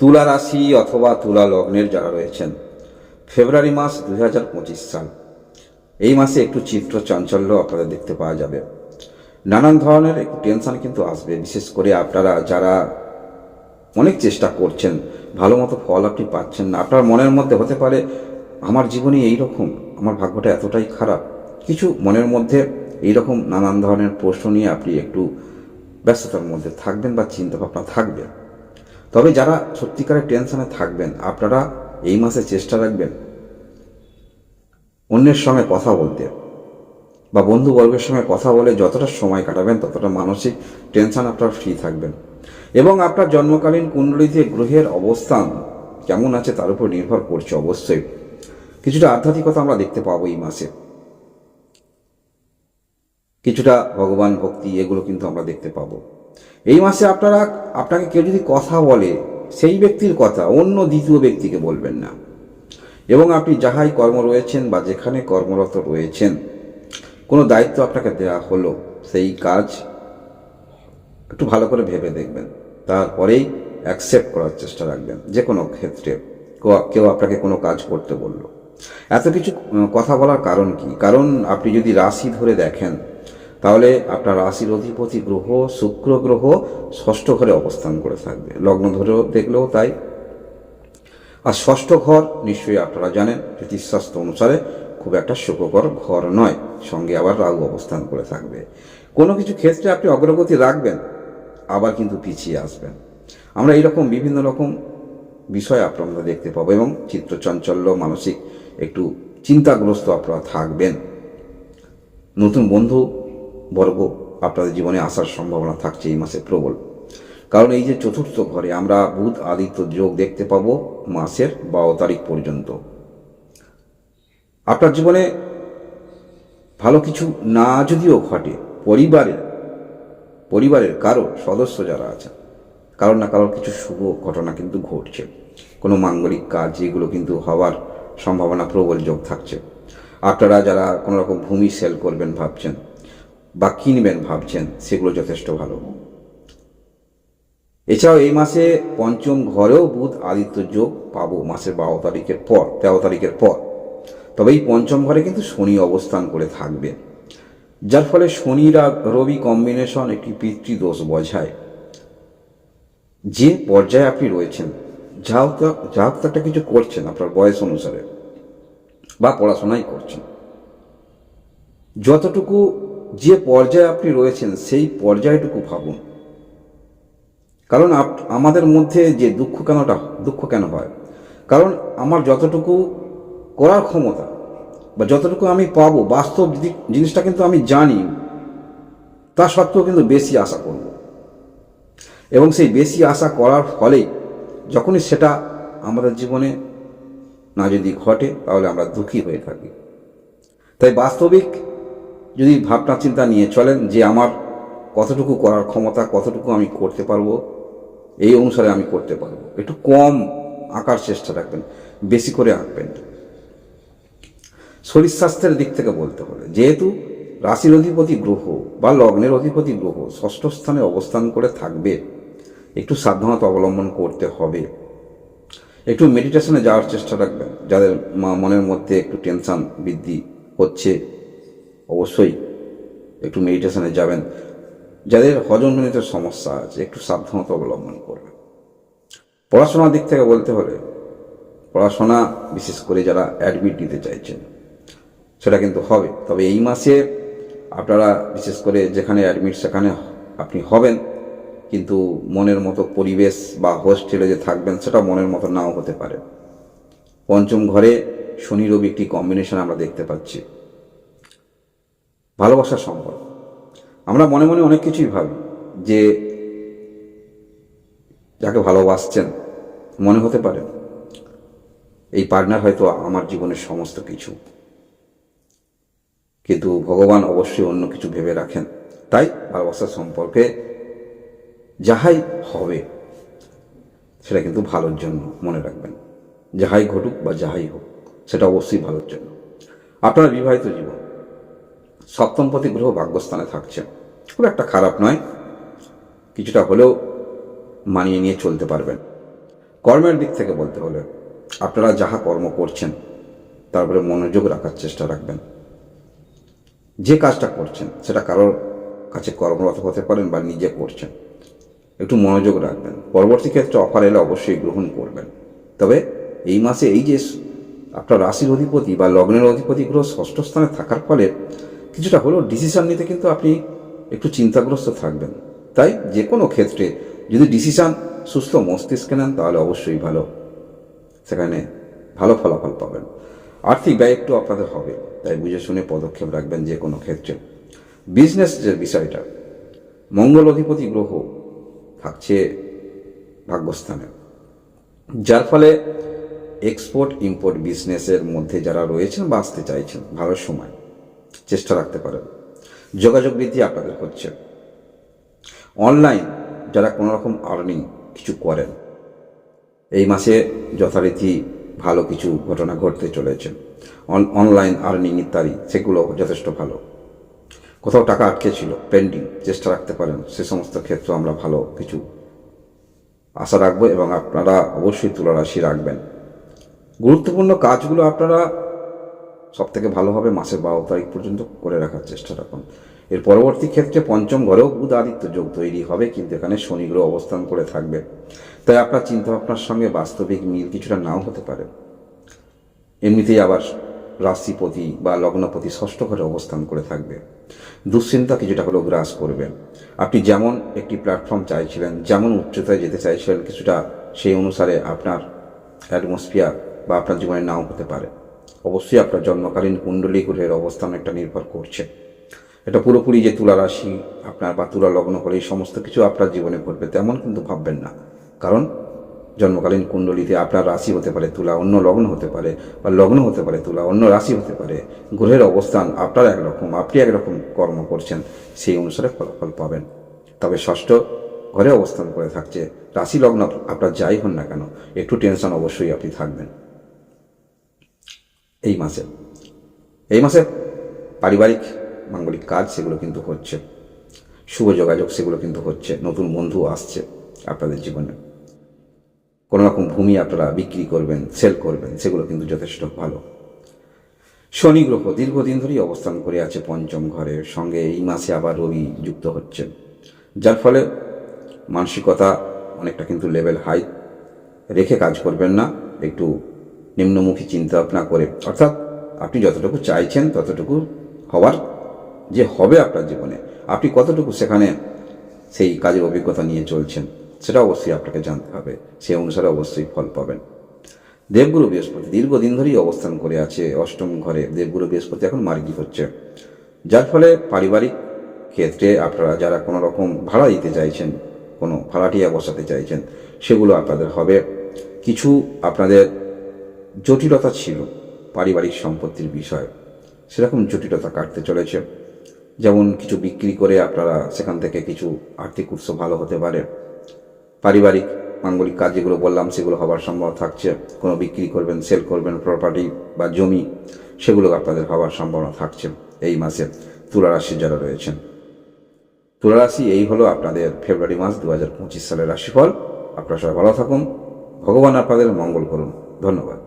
তুলা রাশি অথবা তুলা লগ্নের যারা রয়েছেন, ফেব্রুয়ারি মাস দুই হাজার পঁচিশ সাল। এই মাসে একটু চিত্র চাঞ্চল্য আপনাদের দেখতে পাওয়া যাবে। নানান ধরনের একটু টেনশন কিন্তু আসবে, বিশেষ করে আপনারা যারা অনেক চেষ্টা করছেন, ভালো মতো ফল আপনি পাচ্ছেন না, আপনার মনের মধ্যে হতে পারে, আমার জীবনে এই রকম আমার ভাগ্যটা এতটাই খারাপ। কিছু মনের মধ্যে এই রকম নানান ধরনের প্রশ্ন নিয়ে আপনি একটু ব্যস্ততার মধ্যে থাকবেন বা চিন্তাভাবনা থাকবে। তবে যারা সত্যিকারের টেনশনে থাকবেন, আপনারা এই মাসে চেষ্টা রাখবেন অন্যের সঙ্গে কথা বলতে বা বন্ধু বর্গের সঙ্গে কথা বলে যতটা সময় কাটাবেন, ততটা মানসিক টেনশন আপনার ফ্রি থাকবেন। এবং আপনার জন্মকালীন কুণ্ডলিতে গ্রহের অবস্থান কেমন আছে তার উপর নির্ভর করছে অবশ্যই। কিছুটা আধ্যাত্মিকতা আমরা দেখতে পাবো এই মাসে। কিছুটা ভগবান ভক্তি, এগুলো কিন্তু আমরা দেখতে পাবো। এই মাসে আপনারা, আপনাকে কেউ যদি কথা বলে, সেই ব্যক্তির কথা অন্য দ্বিতীয় ব্যক্তিকে বলবেন না। এবং আপনি যাহাই কর্ম রয়েছেন বা যেখানে কর্মরত রয়েছেন, কোনো দায়িত্ব আপনাকে দেওয়া হলো, সেই কাজ একটু ভালো করে ভেবে দেখবেন। তারপরেই অ্যাকসেপ্ট করার চেষ্টা রাখবেন। যে কোনো ক্ষেত্রে কেউ আপনাকে কোনো কাজ করতে বলল। এত কিছু, কথা বলার কারণ কি? কারণ আপনি যদি রাশি ধরে দেখেন তাহলে আপনার রাশির অধিপতি গ্রহ, শুক্র গ্রহ ষষ্ঠ ঘরে অবস্থান করে থাকবে। লগ্ন ধরেও দেখলেও তাই। আর ষষ্ঠ ঘর, নিশ্চয়ই আপনারা জানেন জ্যোতিষশাস্ত্র অনুসারে খুব একটা সুখকর ঘর নয়, সঙ্গে আবার রাহু অবস্থান করে থাকবে। কোনো কিছু ক্ষেত্রে আপনি অগ্রগতি রাখবেন, আবার কিন্তু পিছিয়ে আসবেন। আমরা এইরকম বিভিন্ন রকম বিষয় আপনারা দেখতে পাবো, এবং চিত্রচাঞ্চল্য মানসিক একটু চিন্তাগ্রস্ত আপনারা থাকবেন। নতুন বন্ধু বর্গ আপনাদের জীবনে আসার সম্ভাবনা থাকছে এই মাসে প্রবল। কারণ এই যে চতুর্থ ঘরে আমরা বুধ আদিত্য যোগ দেখতে পাবো মাসের বারো তারিখ পর্যন্ত। আপনার জীবনে ভালো কিছু না যদিও ঘটে, পরিবারের পরিবারের কারও সদস্য যারা আছেন, কারোর না কারোর কিছু শুভ ঘটনা কিন্তু ঘটছে। কোনো মাঙ্গলিক কাজ এগুলো কিন্তু হওয়ার সম্ভাবনা প্রবল যোগ থাকছে। আপনারা যারা কোনো রকম ভূমি সেল করবেন ভাবছেন বা কিনবেন ভাবছেন, সেগুলো যথেষ্ট ভালো। এছাড়াও এই মাসে পঞ্চম ঘরেও বুধ আদিত্য যোগ পাবো মাসের বারো তারিখের পর, তেরো তারিখের পর। তবে এই পঞ্চম ঘরে কিন্তু শনি অবস্থান করে থাকবে। যার ফলে আর রবি কম্বিনেশন একটি পিতৃদোষ বোঝায় যে পর্যায়ে আপনি রয়েছেন যা হোক যা একটা কিছু করছেন আপনার বয়স অনুসারে বা পড়াশোনাই করছেন, যতটুকু যে পর্যায়ে আপনি রয়েছেন, সেই পর্যায়টুকু ভাবুন। কারণ আমাদের মধ্যে যে দুঃখ কেনটা, দুঃখ কেন হয়? কারণ আমার যতটুকু করার ক্ষমতা বা যতটুকু আমি পাবো, বাস্তব জিনিসটা কিন্তু আমি জানি, তা সত্ত্বেও কিন্তু বেশি আশা করব। এবং সেই বেশি আশা করার ফলেই যখনই সেটা আমাদের জীবনে না যদি ঘটে, তাহলে আমরা দুঃখী হয়ে থাকি। তাই বাস্তবিক যদি ভাবনা চিন্তা নিয়ে চলেন যে আমার কতটুকু করার ক্ষমতা, কতটুকু আমি করতে পারব, এই অনুসারে আমি করতে পারব। একটু কম আঁকার চেষ্টা রাখবেন, বেশি করে আঁকবেন। শরীর স্বাস্থ্যের দিক থেকে বলতে হলে, যেহেতু রাশির অধিপতি গ্রহ বা লগ্নের অধিপতি গ্রহ ষষ্ঠ স্থানে অবস্থান করে থাকবে, একটু সাবধানতা অবলম্বন করতে হবে। একটু মেডিটেশনে যাওয়ার চেষ্টা রাখবেন, যাদের মনের মধ্যে একটু টেনশন বৃদ্ধি হচ্ছে। অবশ্যই একটু মেডিটেশনে যাবেন। যাদের হজম হজমজনিত সমস্যা আছে, একটু সাবধানতা অবলম্বন করবেন। পড়াশোনার দিক থেকে বলতে হলে, পড়াশোনা বিশেষ করে যারা অ্যাডমিট নিতে চাইছেন, সেটা কিন্তু হবে। তবে এই মাসে আপনারা বিশেষ করে যেখানে অ্যাডমিট সেখানে আপনি হবেন। কিন্তু মনের মতো পরিবেশ বা হোস্টেলে যে থাকবেন, সেটা মনের মতো নাও হতে পারে। পঞ্চম ঘরে শনি রবি একটি কম্বিনেশন আমরা দেখতে পাচ্ছি। ভালোবাসার সম্পর্ক আমরা মনে মনে অনেক কিছুই ভাবি যে যাকে ভালোবাসছেন, মনে হতে পারে এই পার্টনার হয়তো আমার জীবনের সমস্ত কিছু। কিন্তু ভগবান অবশ্যই অন্য কিছু ভেবে রাখেন। তাই ভালোবাসার সম্পর্কে যাহাই হবে, সেটা কিন্তু ভালোর জন্য মনে রাখবেন। যাহাই ঘটুক বা যাহাই হোক, সেটা অবশ্যই ভালোর জন্য। আপনার বিবাহিত জীবন সপ্তমপতি গ্রহ ভাগ্যস্থানে থাকছে। খুব একটা খারাপ নয়। কিছুটা হলেও মানিয়ে নিয়ে চলতে পারবেন। কর্মের দিক থেকে বলতে হলে আপনারা যাহা কর্ম করছেন তারপরে মনোযোগ রাখার চেষ্টা রাখবেন। যে কাজটা করছেন, সেটা কারোর কাছে কর্মরত হতে পারেন বা নিজে করছেন, একটু মনোযোগ রাখবেন। পরবর্তী ক্ষেত্রে অফার এলে অবশ্যই গ্রহণ করবেন। তবে এই মাসে এই যে আপনার রাশির অধিপতি বা লগ্নের অধিপতি গ্রহ ষষ্ঠ স্থানে থাকার ফলে কিছুটা হলেও ডিসিশান নিতে কিন্তু আপনি একটু চিন্তাগ্রস্ত থাকবেন। তাই যে কোনো ক্ষেত্রে যদি ডিসিশান সুস্থ মস্তিষ্কে নেন, তাহলে অবশ্যই ভালো। সেখানে ভালো ফলাফল পাবেন। আর্থিক ব্যয় একটু আপনাদের হবে, তাই বুঝে শুনে পদক্ষেপ রাখবেন যে কোনো ক্ষেত্রে। বিজনেস যে বিষয়টা, মঙ্গল অধিপতি গ্রহ থাকছে ভাগ্যস্থানে। যার ফলে এক্সপোর্ট ইম্পোর্ট বিজনেসের মধ্যে যারা রয়েছেন বা আসতে চাইছেন ভালো সময় চেষ্টা রাখতে পারেন। যোগাযোগ বৃদ্ধি আপনাদের হচ্ছে অনলাইন যারা কোনো রকম আর্নিং কিছু করেন, এই মাসে যথারীতি ভালো কিছু ঘটনা ঘটতে চলেছে। অন- অনলাইন আর্নিং ইত্যাদি সেগুলো যথেষ্ট ভালো। কোথাও টাকা আটকে ছিল, পেন্ডিং, চেষ্টা রাখতে পারেন। সে সমস্ত ক্ষেত্রে আমরা ভালো কিছু আশা রাখব এবং আপনারা অবশ্যই তুলারাশি রাখবেন। গুরুত্বপূর্ণ কাজগুলো আপনারা সব থেকে ভালোভাবে মাসের বারো তারিখ পর্যন্ত করে রাখার চেষ্টা রাখুন। এর পরবর্তী ক্ষেত্রে পঞ্চম ঘরেও বুধ আদিত্য যোগ তৈরি হবে, কিন্তু এখানে শনি গ্রহ অবস্থান করে থাকবে। তাই আপনার চিন্তাভাবনার সঙ্গে বাস্তবিক মিল কিছুটা নাও হতে পারে। এমনিতেই আবার রাশিপতি বা লগ্নপতি ষষ্ঠ ঘরে অবস্থান করে থাকবে। দুশ্চিন্তা কিছুটা হলেও গ্রাস করবে। আপনি যেমন একটি প্ল্যাটফর্ম চাইছিলেন, যেমন উচ্চতায় যেতে চাইছিলেন, কিছুটা সেই অনুসারে আপনার অ্যাটমসফিয়ার বা আপনার জীবনে নাও হতে পারে। অবশ্যই আপনার জন্মকালীন কুণ্ডলী গ্রহের অবস্থান একটা নির্ভর করছে। এটা পুরোপুরি যে তুলা রাশি আপনার বা তুলা লগ্ন করে এই সমস্ত কিছু আপনার জীবনে ঘটবে, তেমন কিন্তু ভাববেন না। কারণ জন্মকালীন কুণ্ডলিতে আপনার রাশি হতে পারে তুলা, অন্য লগ্ন হতে পারে বা লগ্ন হতে পারে তুলা, অন্য রাশি হতে পারে। গ্রহের অবস্থান আপনার একরকম, আপনি একরকম কর্ম করছেন, সেই অনুসারে ফলাফল পাবেন। তবে ষষ্ঠ, ঘরে অবস্থান করে থাকছে। রাশি লগ্ন আপনার যাই হন না কেন, একটু টেনশন অবশ্যই আপনি থাকবেন। এই মাসে এই মাসে পারিবারিক, মাঙ্গলিক কাজ সেগুলো কিন্তু হচ্ছে। শুভ যোগাযোগ সেগুলো কিন্তু হচ্ছে। নতুন বন্ধু আসছে আপনাদের জীবনে। কোনো রকম ভূমি আপনারা বিক্রি করবেন সেল করবেন, সেগুলো কিন্তু যথেষ্ট ভালো। শনি গ্রহ দীর্ঘদিন ধরেই অবস্থান করে আছে পঞ্চম ঘরে। সঙ্গে এই মাসে আবার রবি যুক্ত হচ্ছে। যার ফলে মানসিকতা অনেকটা কিন্তু লেভেল হাই রেখে কাজ করবেন না, একটু নিম্নমুখী চিন্তা ভাবনা করে। অর্থাৎ আপনি যতটুকু চাইছেন ততটুকু হওয়ার যে হবে আপনার জীবনে, আপনি কতটুকু সেখানে সেই কাজের অভিজ্ঞতা নিয়ে চলছেন, সেটা অবশ্যই আপনাকে জানতে হবে। সেই অনুসারে অবশ্যই ফল পাবেন। দেবগুরু বৃহস্পতি দীর্ঘদিন ধরেই অবস্থান করে আছে অষ্টম ঘরে। দেবগুরু বৃহস্পতি এখন মার্গি হচ্ছে। যার ফলে পারিবারিক ক্ষেত্রে আপনারা যারা কোনো রকম ভাড়া দিতে চাইছেন, কোনো ভাড়াটিয়া বসাতে চাইছেন, সেগুলো আপনাদের হবে। কিছু আপনাদের জটিলতা ছিল পারিবারিক সম্পত্তির বিষয়। সেরকম জটিলতা কাটতে চলেছে। যেমন কিছু বিক্রি করে আপনারা সেখান থেকে কিছু আর্থিক উৎস ভালো হতে পারে। পারিবারিক মাঙ্গলিক কাজ যেগুলো বললাম, সেগুলো হওয়ার সম্ভাবনা থাকছে। কোনো বিক্রি করবেন, সেল করবেন প্রপার্টি বা জমি, সেগুলো আপনাদের হওয়ার সম্ভাবনা থাকছে এই মাসে। তুলা রাশি যারা রয়েছেন। তুলা রাশি এই হলো আপনাদের ফেব্রুয়ারি মাস দু হাজার পঁচিশ সালের রাশিফল। আপনারা সবাই ভালো থাকুন। ভগবান আপনাদের মঙ্গল করুন। ধন্যবাদ।